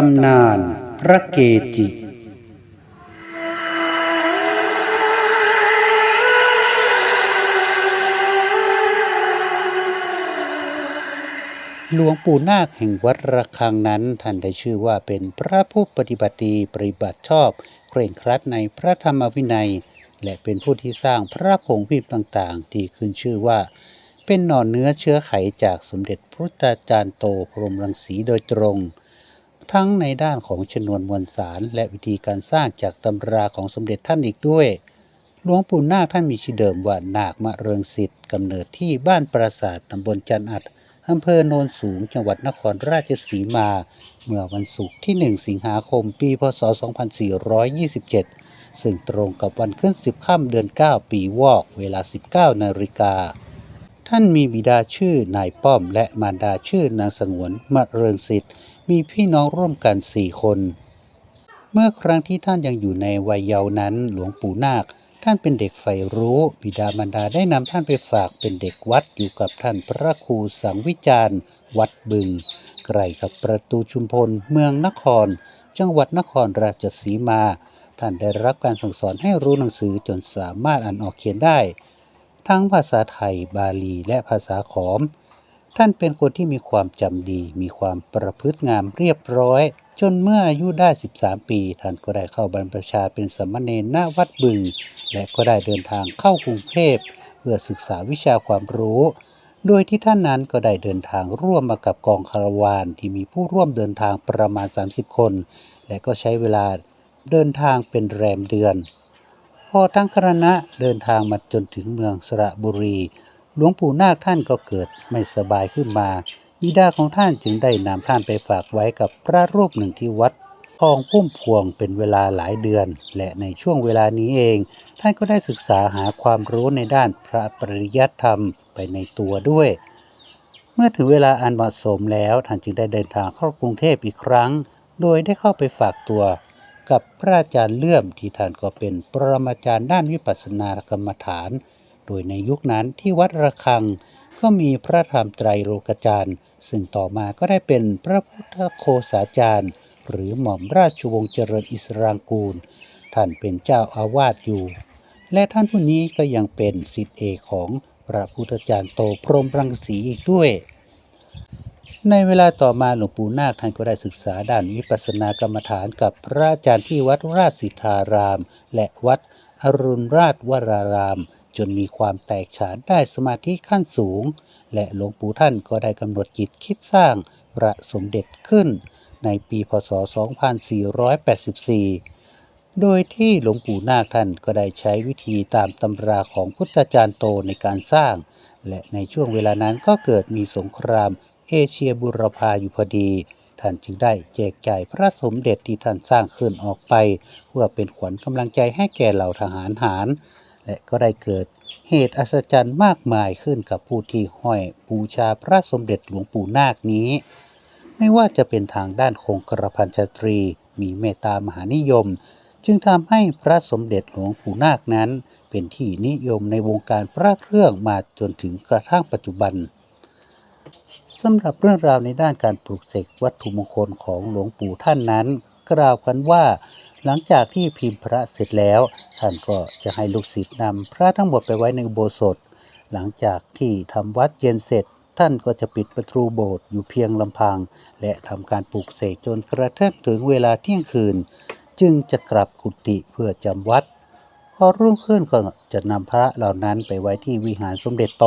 ตำนานพระเกจิ หลวงปู่นาคแห่งวัดระฆังนั้นท่านได้ชื่อว่าเป็นพระผู้ปฏิบัติปฏิบัติชอบเคร่งครัดในพระธรรมวินัย และเป็นผู้ที่สร้างพระผงพิมพ์ต่างๆ ที่ขึ้นชื่อว่า เป็นหน่อเนื้อเชื้อไขจากสมเด็จพระพุทธาจารย์โตพรมรังสีโดยตรง ทั้งในด้านของชนวนมวลสาร และวิธีการสร้างจากตำราของสมเด็จท่านอีกด้วย หลวงปู่นาคท่านมีชื่อเดิมว่านาคมะเริงสิทธิ์กำเนิดที่บ้านปราสาทตำบลจันอัดอำเภอโนนสูงจังหวัดนครราชสีมา เมื่อวันศุกร์ที่ 1 สิงหาคม ปี พศ 2427 ซึ่งตรงกับวันขึ้น 10 ค่ำเดือน 9 ปีวอก เวลา 19 นาฬิกา ท่านมีบิดาชื่อนายป้อมและมารดาชื่อนางสงวนมะเริงสิทธิ์ มีพี่น้องร่วมกัน4คน เมื่อครั้งที่ท่านยังอยู่ในวัยเยาว์นั้นหลวงปู่นาค ท่านเป็นเด็กใฝ่รู้ บิดามารดาได้นำท่านไปฝากเป็นเด็กวัดอยู่กับท่านพระครูสังวิจารณ์ วัดบึงใกล้กับประตูชุมพลเมืองนคร จังหวัดนครราชสีมา ท่านได้รับการสั่งสอนให้รู้หนังสือจนสามารถอ่านออกเขียนได้ ทั้งภาษาไทยบาลีและภาษาขอม ท่านเป็นคนที่มีความจำดี มีความประพฤติงามเรียบร้อย จนเมื่ออายุได้ 13 ปี ท่านก็ได้เข้าบรรพชาเป็นสามเณรณวัดบึง และก็ได้เดินทางเข้ากรุงเทพเพื่อศึกษาวิชาความรู้ โดยที่ท่านนั้นก็ได้เดินทางร่วมมากับกองคารวานที่มีผู้ร่วมเดินทางประมาณ 30 คน และก็ใช้เวลาเดินทางเป็นแรมเดือน พอทั้งคณะเดินทางมาจนถึงเมืองสระบุรี หลวงปู่นาคท่านก็เกิดไม่สบายขึ้นมาบิดาของท่านจึงได้นำท่านไปฝากไว้กับพระรูปหนึ่งที่วัดทองพุ่มพวงเป็นเวลาหลายเดือน และในช่วงเวลานี้เอง ท่านก็ได้ศึกษาหาความรู้ในด้านพระปริยัติธรรมไปในตัวด้วย เมื่อถึงเวลาอันเหมาะสมแล้วท่านจึงได้เดินทางเข้ากรุงเทพอีกครั้ง โดยได้เข้าไปฝากตัวกับพระอาจารย์เลื่อมที่ท่านก็เป็นปรมาจารย์ด้านวิปัสสนากรรมฐาน โดยในยุคนั้นที่วัดระฆังก็มีพระธรรมไตรโลกจารย์ ซึ่งต่อมาก็ได้เป็นพระพุทธโคสาจารย์ หรือหม่อมราชวงศ์เจริญอิสรางกูล ท่านเป็นเจ้าอาวาสอยู่ และท่านผู้นี้ก็ยังเป็นศิษย์เอกของพระพุทธจารย์โตพรหมรังสีอีกด้วย ในเวลาต่อมาหลวงปู่นาคท่านก็ได้ศึกษาด้านวิปัสสนากรรมฐานกับพระอาจารย์ที่วัดราชสิทธาราม และวัดอรุณราชวราราม จนมีความแตกฉานได้สมาธิขั้นสูง และหลวงปู่ท่านก็ได้กำหนดจิตคิดสร้างพระสมเด็จขึ้น ในปีพศ 2484 โดยที่หลวงปู่นาคท่านก็ได้ใช้วิธีตามตำราของพุทธจารย์โตในการสร้าง และในช่วงเวลานั้นก็เกิดมีสงครามเอเชียบุรพาอยู่พอดีท่านจึงได้แจกจ่ายพระสมเด็จที่ท่านสร้างขึ้นออกไป เพื่อเป็นขวัญกำลังใจให้แก่เหล่าทหารหาร และก็ได้เกิดเหตุอัศจรรย์มากมายขึ้นกับผู้ที่ห้อยบูชาพระสมเด็จหลวงปู่นาคนี้ ไม่ว่าจะเป็นทางด้านคงกระพันชตรี มีเมตตามหานิยม จึงทำให้พระสมเด็จหลวงปู่นาคนั้น เป็นที่นิยมในวงการพระเครื่องมาจนถึงกระทั่งปัจจุบันสำหรับเรื่องราวในด้านการปลูกเสกวัตถุมงคลของหลวงปู่ท่านนั้น กล่าวกันว่า หลังจากที่พิมพ์พระเสร็จแล้ว ท่านก็จะให้ลูกศิษย์นำพระทั้งหมดไปไว้ในอุโบสถหลังจากที่ทำวัดเย็นเสร็จ ท่านก็จะปิดประตูโบสถ์อยู่เพียงลำพัง และทำการปลูกเสกจนกระทั่งถึงเวลาเที่ยงคืน จึงจะกลับกุฏิเพื่อจำวัดพอรุ่งขึ้นก็จะนำพระเหล่านั้นไปไว้ที่วิหารสมเด็จโต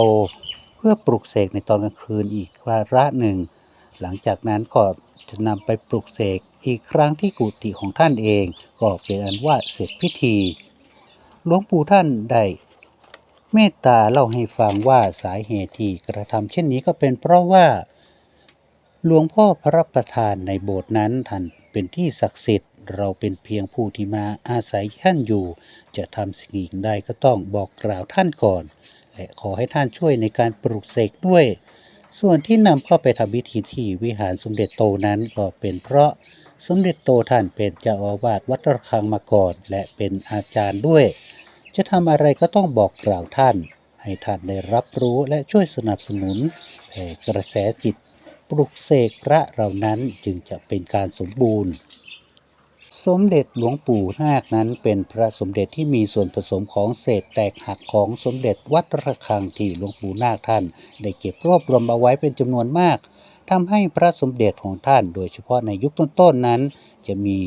เพื่อปลุกเสกในตอนกลางคืนอีกวาระหนึ่ง หลังจากนั้นก็จะนำไปปลุกเสก อีกครั้งที่กุฏิของท่านเองก็เป็นอันว่าเสร็จพิธี หลวงปู่ท่านได้เมตตาเล่าให้ฟังว่าสาเหตุที่กระทำเช่นนี้ก็เป็นเพราะว่า หลวงพ่อพระประธานในโบสถ์นั้นท่านเป็นที่ศักดิ์สิทธิ์ เราเป็นเพียงผู้ที่มาอาศัยท่านอยู่ จะทำสิ่งใดก็ต้องบอกกล่าวท่านก่อนและขอให้ท่านช่วยในการปลุกเสกด้วย ส่วนที่นำเข้าไปทำพิธีที่วิหารสมเด็จโตนั้นก็เป็นเพราะ สมเด็จโตท่านเป็นเจ้าอาวาสวัดระฆังมาก่อน และเป็นอาจารย์ด้วย จะทำอะไรก็ต้องบอกกล่าวท่าน ให้ท่านได้รับรู้และช่วยสนับสนุนแผ่กระแสจิต ปลุกเสกพระเหล่านั้นจึงจะเป็นการสมบูรณ์ สมเด็จหลวงปู่นาคนั้นเป็นพระสมเด็จที่มีส่วนผสมของเศษแตกหักของสมเด็จวัดระฆังที่หลวงปู่นาคท่าน ได้เก็บรวบรวมเอาไว้เป็นจำนวนมาก ทำให้พระสมเด็จของท่านโดยเฉพาะในยุคต้นๆนั้น จะมี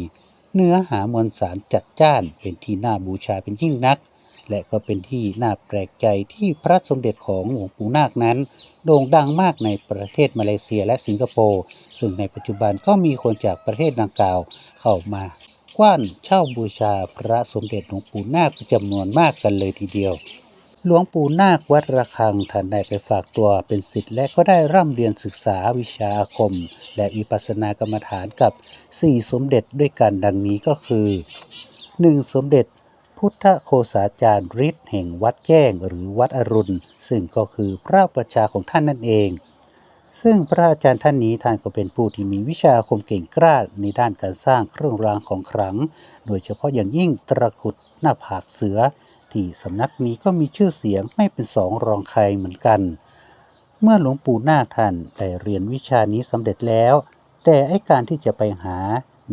เนื้อหามวลสารจัดจ้านเป็นที่น่าบูชาเป็นยิ่งนัก และก็เป็นที่น่าแปลกใจที่พระสมเด็จของหลวงปู่นาคนั้น โด่งดังมากในประเทศมาเลเซียและสิงคโปร์ซึ่งในปัจจุบันก็มีคนจากประเทศดังกล่าวเข้ามากว้านเช่าบูชาพระสมเด็จหลวงปู่นาคจำนวนมากกันเลยทีเดียว หลวงปู่นาควัดระฆังท่านได้ไปฝากตัวเป็นศิษย์และก็ได้ร่ำเรียนศึกษาวิชาอาคม และวิปัสสนากรรมฐานกับสี่สมเด็จด้วยกันดังนี้ก็คือ 1. สมเด็จพุทธโคสาจารย์ฤทธิ์แห่งวัดแจ้งหรือวัดอรุณ ซึ่งก็คือพระประชาของท่านนั่นเอง ซึ่งพระอาจารย์ท่านนี้ท่านก็เป็นผู้ที่มีวิชาอาคมเก่งกล้าในด้านการสร้างเครื่องรางของขลัง โดยเฉพาะอย่างยิ่งตะกุดหน้าผากเสือ ที่สำนักนี้ก็มีชื่อเสียงไม่เป็นสองรองใครเหมือนกัน เมื่อหลวงปู่นาท่านได้เรียนวิชานี้สำเร็จแล้ว แต่ไอการที่จะไปหา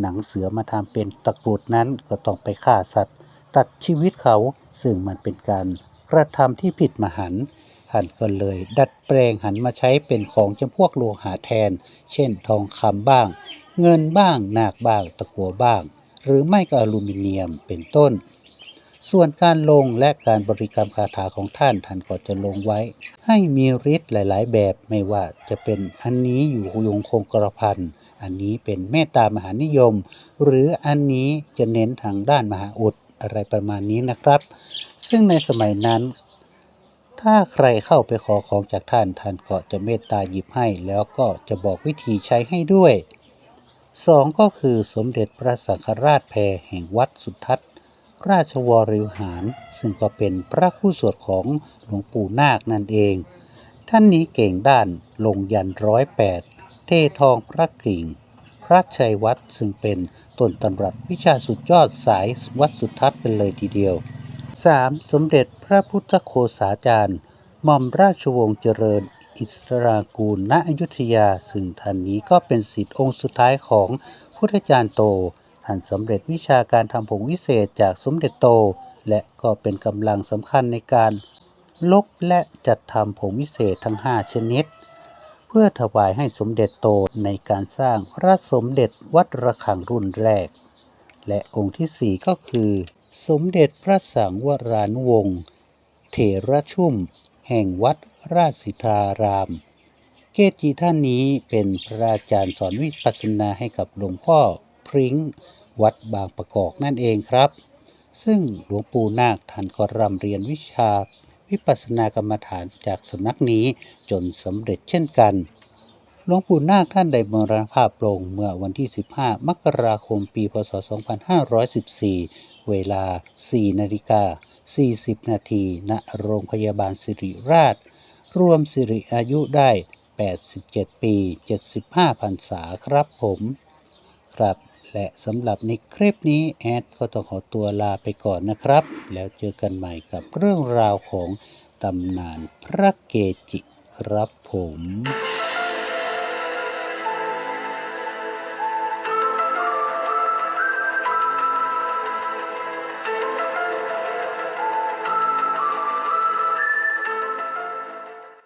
หนังเสือมาทำเป็นตะกรุดนั้นก็ต้องไปฆ่าสัตว์ ตัดชีวิตเขาซึ่งมันเป็นการกระทำที่ผิดมหันต์ท่านก็เลย ดัดแปลงหันมาใช้เป็นของจำพวกโลหะแทน เช่นทองคำบ้าง เงินบ้าง นาคบ้าง ตะกัวบ้าง หรือไม่ก็อลูมิเนียมเป็นต้น ส่วนการลงและการบริกรรมคาถาของท่านท่านก็จะลงไว้ ให้มีฤทธิ์หลาย ๆ แบบไม่ว่าจะเป็นอันนี้อยู่ยงคงกระพันอันนี้เป็นเมตตามหานิยม หรืออันนี้จะเน้นทางด้านมหาอุดอะไรประมาณนี้นะครับ ซึ่งในสมัยนั้น ถ้าใครเข้าไปขอของจากท่านท่านก็จะเมตตาหยิบให้ แล้วก็จะบอกวิธีใช้ให้ด้วยสองก็คือสมเด็จพระสังฆราชแพรแห่งวัดสุทัศน์ ราชวรวิหาร ซึ่งก็เป็นพระคู่สวดของหลวงปู่นาคนั่นเอง ท่านนี้เก่งด้านลงยันร้อยแปดเททองพระกริ่ง พระชัยวัดซึ่งเป็นต้นตำรับวิชาสุดยอดสายวัดสุทัศน์กันเลยทีเดียว 3. สมเด็จพระพุทธโฆษาจารย์หม่อมราชวงศ์เจริญอิสรากูลณอยุธยา ซึ่งท่านนี้ก็เป็นศิษย์องค์สุดท้ายของพุทธจารย์โต ท่านสำเร็จวิชาการทำผงวิเศษจากสมเด็จโต และก็เป็นกำลังสำคัญในการลบและจัดทำผงวิเศษทั้ง 5 ชนิด เพื่อถวายให้สมเด็จโตในการสร้างพระสมเด็จวัดระฆังรุ่นแรก และองค์ที่ 4 ก็คือ สมเด็จพระสังวรานวงศ์เถระชุ่ม แห่งวัดราชสิทธาราม เกจิท่านนี้เป็นพระอาจารย์สอนวิปัสสนาให้กับหลวงพ่อ พริ้ง วัดบางประกอบนั่นเองครับ ซึ่งหลวงปู่นาคท่านก็ร่ำเรียนวิชา วิปัสสนากรรมฐานจากสำนักนี้จนสำเร็จเช่นกันหลวงปู่นาคท่านได้มรณภาพลงเมื่อวันที่ 15 มกราคม ปี พศ 2514 เวลา 4 นาฬิกา 40 นาที ณ โรงพยาบาลสิริราช รวมสิริอายุได้ 87 ปี 75พรรษาครับผม ครับ และสำหรับในคลิปนี้แอดก็ต้องขอตัวลาไปก่อนนะครับ แล้วเจอกันใหม่กับเรื่องราวของตำนานพระเกจิครับผม